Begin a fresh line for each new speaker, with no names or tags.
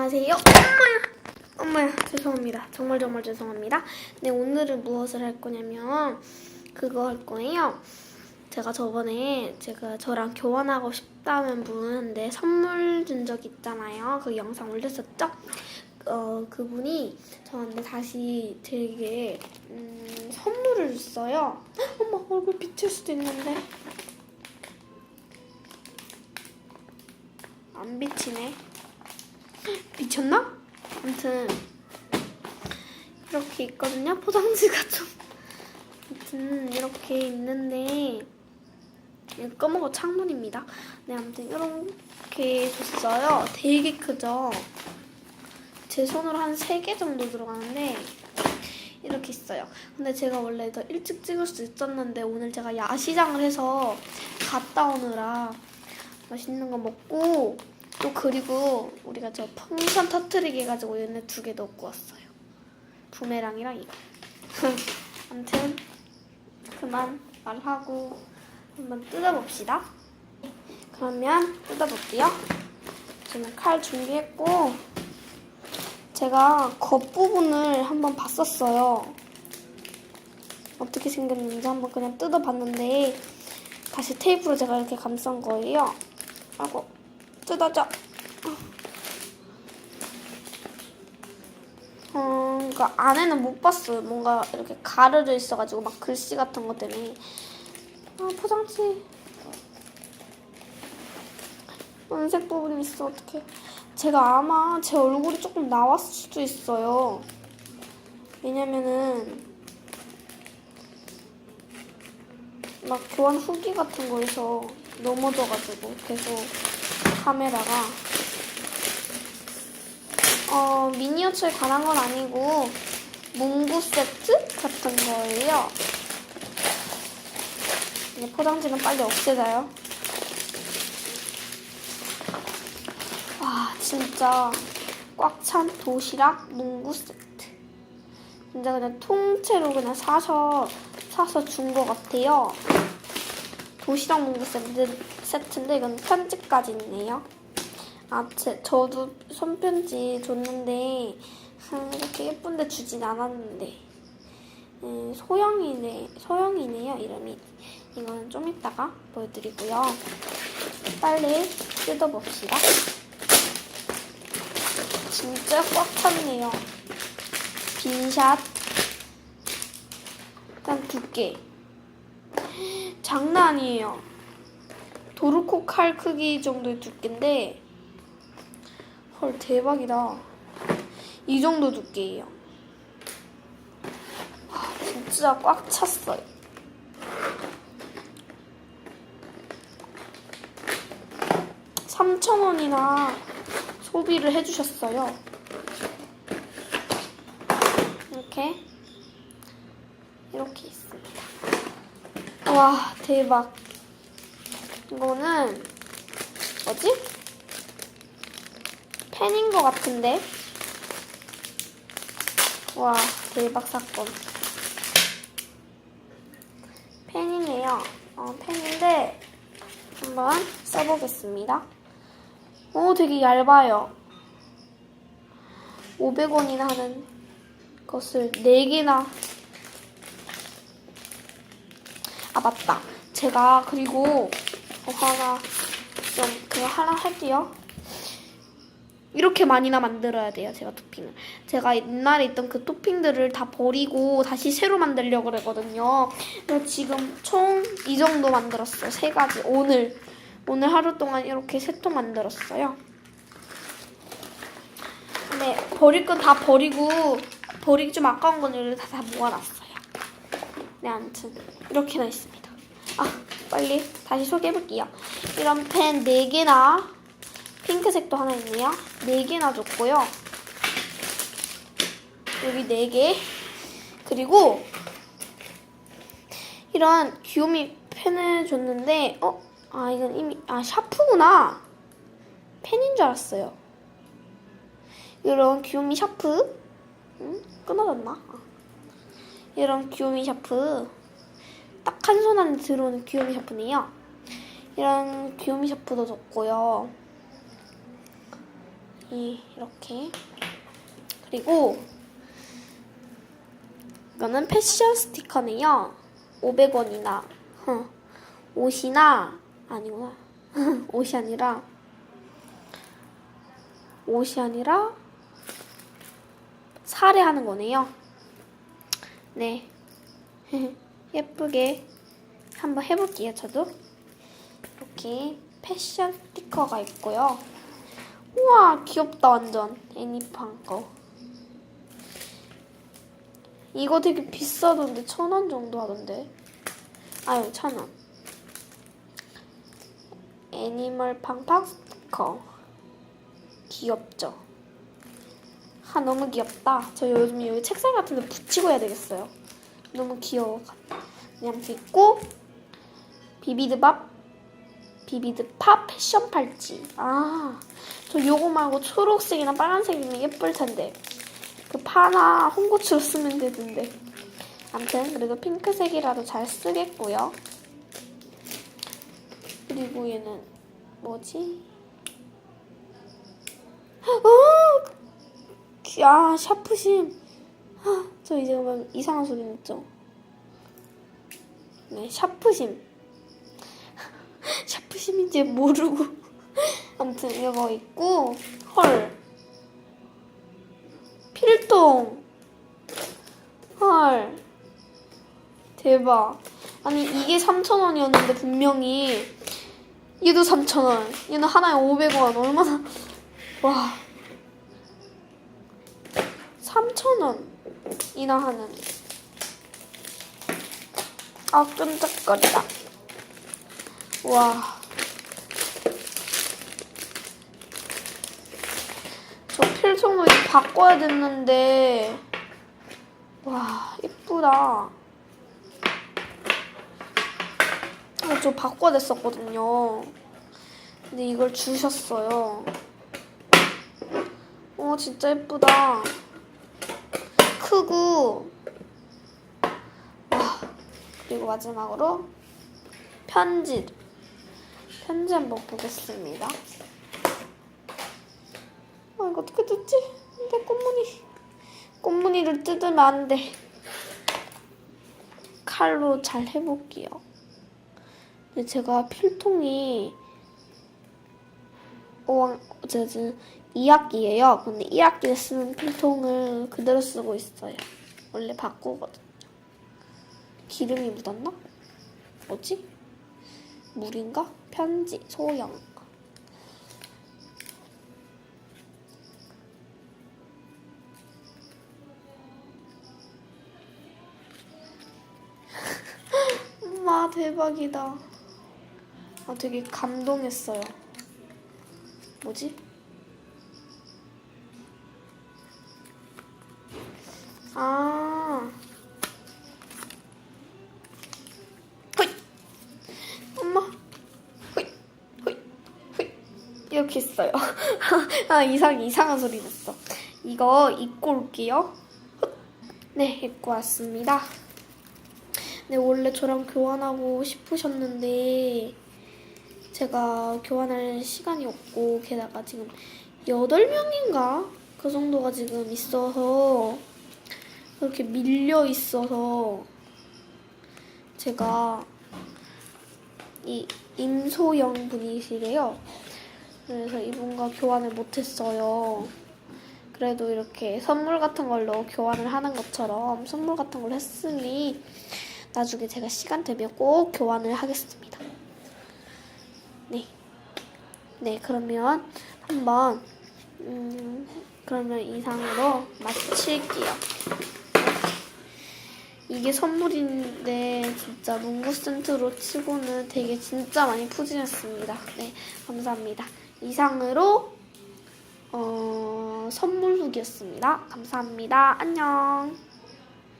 안녕하세요. 엄마야, 엄마야, 죄송합니다. 정말 정말 죄송합니다. 네, 오늘은 무엇을 할 거냐면 그거 할 거예요. 제가 저번에 제가 저랑 교환하고 싶다는 분한테 선물 준 적 있잖아요. 그 영상 올렸었죠? 어, 그분이 저한테 다시 되게 음, 선물을 줬어요. 헉, 엄마 얼굴 비칠 수도 있는데 안 비치네. 미쳤나? 아무튼 이렇게 있거든요. 포장지가 좀 아무튼 이렇게 있는데 이거 꺼먹어 창문입니다. 네, 아무튼 이렇게 줬어요. 되게 크죠? 제 손으로 한 3개 정도 들어가는데 이렇게 있어요. 근데 제가 원래 더 일찍 찍을 수 있었는데 오늘 제가 야시장을 해서 갔다 오느라 맛있는 거 먹고 또 그리고 우리가 저 풍선 터트리기 해가지고 얘네 두 개 넣고 왔어요. 부메랑이랑 이거. 아무튼 그만 말하고 한번 뜯어봅시다. 그러면 뜯어볼게요. 저는 칼 준비했고 제가 겉부분을 한번 봤었어요. 어떻게 생겼는지 한번 그냥 뜯어봤는데 다시 테이프로 제가 이렇게 감싼 거예요. 하고 뜯어져. 어, 그 안에는 못 봤어요. 뭔가 이렇게 가려져 있어가지고 막 글씨 같은 것 때문에. 아 포장지. 은색 부분이 있어 어떡해. 제가 아마 제 얼굴이 조금 나왔을 수도 있어요. 왜냐면은 막 교환 후기 같은 거에서 넘어져가지고 계속 카메라가 어 미니어처에 관한 건 아니고 문구 세트 같은 거예요. 이제 포장지는 빨리 없애자요. 와 진짜 꽉 찬 도시락 문구 세트. 진짜 그냥 통째로 그냥 사서 사서 준 것 같아요. 도시락 문구 세트, 세트인데 이건 편지까지 있네요. 아, 제, 저도 손편지 줬는데 아, 이렇게 예쁜데 주진 않았는데 음, 소영이네, 소영이네요 이름이. 이거는 좀 이따가 보여드리고요. 빨리 뜯어봅시다. 진짜 꽉 찼네요. 빈샷. 일단 두께. 장난 아니에요. 도르코 칼 크기 정도의 두께인데 헐 대박이다. 이 정도 두께예요. 와, 진짜 꽉 찼어요. 삼천 원이나 소비를 해주셨어요. 이렇게 이렇게 있습니다. 와 대박. 이거는 뭐지? 펜인 것 같은데. 와 대박 사건. 펜이네요. 어, 펜인데 한번 써보겠습니다. 오 되게 얇아요. 500원이나 하는 것을 4개나 아 맞다. 제가 그리고 어, 하나 좀 그거 하나 할게요. 이렇게 많이나 만들어야 돼요. 제가 토핑을. 제가 옛날에 있던 그 토핑들을 다 버리고 다시 새로 만들려고 그랬거든요. 그래서 지금 총 이 정도 만들었어요. 세 가지. 오늘 오늘 하루 동안 이렇게 세 통 만들었어요. 네, 버릴 건 다 버리고 버리기 좀 아까운 거는 다, 다 모아놨어요. 네, 아무튼 이렇게나 있습니다. 아, 빨리 다시 소개해볼게요. 이런 펜 4개나 핑크색도 하나 있네요. 4개나 줬고요. 여기 4개. 그리고 이런 귀요미 펜을 줬는데 어? 아 이건 이미 아 샤프구나. 펜인 줄 알았어요. 이런 귀요미 샤프 응? 끊어졌나? 아. 이런 귀요미 샤프 딱 한 손 안에 들어오는 귀요미 샤프네요. 이런 귀요미 샤프도 줬고요. 이 이렇게 그리고 이거는 패션 스티커네요. 500원이나 옷이나 아니구나 옷이 아니라 옷이 아니라 사례하는 거네요. 네 예쁘게 한번 해볼게요. 저도 이렇게 패션 스티커가 있고요. 우와 귀엽다 완전 애니팡 거. 이거 되게 비싸던데 천 원 정도 하던데. 아유 천 원. 애니멀 팡팡 스티커. 귀엽죠? 아 너무 귀엽다. 저 요즘 여기 책상 같은 데 붙이고 해야 되겠어요. 너무 귀여워. 그냥 있고 비비드밥 비비드팝 패션 팔찌. 아, 저 요거 말고 초록색이나 빨간색이면 예쁠 텐데. 그 파나 홍고추로 쓰면 되던데. 암튼 그래도 핑크색이라도 잘 쓰겠고요. 그리고 얘는 뭐지? 어! 야, 샤프심. 아, 저 이제 막 이상한 소리 냈죠? 네, 샤프심. 샤프심인지 모르고. 아무튼 이거 있고, 헐. 필통. 헐. 대박. 아니, 이게 3,000원이었는데, 분명히. 얘도 3,000원. 얘는 하나에 500원. 얼마나. 와. 3,000원이나 하는. 아, 끈적거리다. 와. 저 이제 바꿔야 됐는데. 와, 이쁘다. 아, 저 바꿔야 됐었거든요. 근데 이걸 주셨어요. 어, 진짜 예쁘다. 크고. 와, 그리고 마지막으로 편지. 편지 한번 보겠습니다. 아, 이거 어떻게 뜯지? 근데 꽃무늬. 꽃무늬를 뜯으면 안 돼. 칼로 잘 해볼게요. 근데 제가 필통이 어, 어쨌든 2학기예요. 근데 1학기에 쓰는 필통을 그대로 쓰고 있어요. 원래 바꾸거든요. 기름이 묻었나? 뭐지? 물인가? 편지, 소형. 엄마 대박이다. 아 되게 감동했어요. 뭐지? 아. 호이. 엄마. 호이. 호이. 이렇게 있어요. 아, 이상, 이상한 소리 났어. 이거 입고 올게요. 네, 입고 왔습니다. 네, 원래 저랑 교환하고 싶으셨는데, 제가 교환할 시간이 없고, 게다가 지금 8명인가? 그 정도가 지금 있어서, 그렇게 밀려 있어서, 제가 이 임소영 분이시래요. 그래서 이분과 교환을 못했어요. 그래도 이렇게 선물 같은 걸로 교환을 하는 것처럼 선물 같은 걸 했으니 나중에 제가 시간 되면 꼭 교환을 하겠습니다. 네. 네, 그러면 한번, 음, 그러면 이상으로 마칠게요. 이게 선물인데 진짜 농구 센트로 치고는 되게 진짜 많이 푸짐했습니다. 네, 감사합니다. 이상으로 어, 선물 후기였습니다. 감사합니다. 안녕.